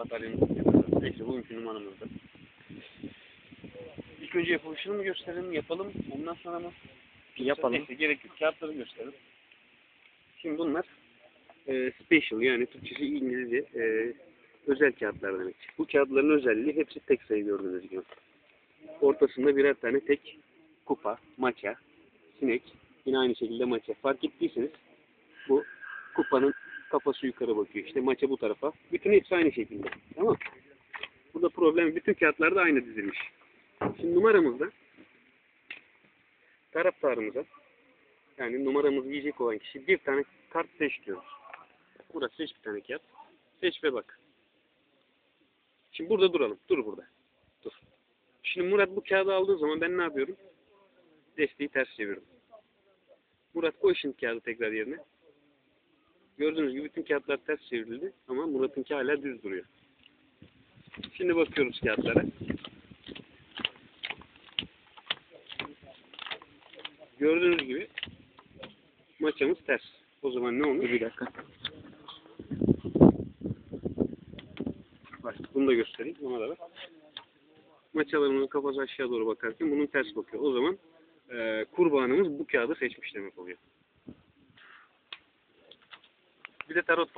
bataryamızı yapacağız. Neyse bugünkü numaramızda. İlk önce yapılışını mı gösterelim, yapalım, ondan sonra mı? Yapalım. Neyse gerek yok. Kağıtları gösterelim. Şimdi bunlar e, special yani Türkçesi İngilizce e, özel kağıtlar demek. Bu kağıtların özelliği hepsi tek sayı gördüğünüz gibi. Ortasında birer tane tek kupa, maça, sinek, yine aynı şekilde maça. Fark ettiyseniz bu kupanın kafası yukarı bakıyor. İşte maça bu tarafa. Bütün hepsi aynı şekilde. Tamam Burada problem bütün kağıtlarda aynı dizilmiş. Şimdi numaramızda taraftarımıza yani numaramızı yiyecek olan kişi bir tane kart seç diyoruz. Burada seç bir tane kağıt. Seç ve bak. Şimdi burada duralım. Dur burada. Dur. Şimdi Murat bu kağıdı aldığı zaman ben ne yapıyorum? Desteği ters çeviriyorum. Murat koy şimdi kağıdı tekrar yerine. Gördüğünüz gibi bütün kağıtlar ters çevrildi ama Murat'ınki hala düz duruyor. Şimdi bakıyoruz kağıtlara. Gördüğünüz gibi maçamız ters. O zaman ne olur? Bir dakika. Bak bunu da göstereyim. Ona da bak. Maçalarımızın kafası aşağı doğru bakarken bunun ters bakıyor. O zaman e, kurbanımız bu kağıdı seçmiş demek oluyor. Bir de tarot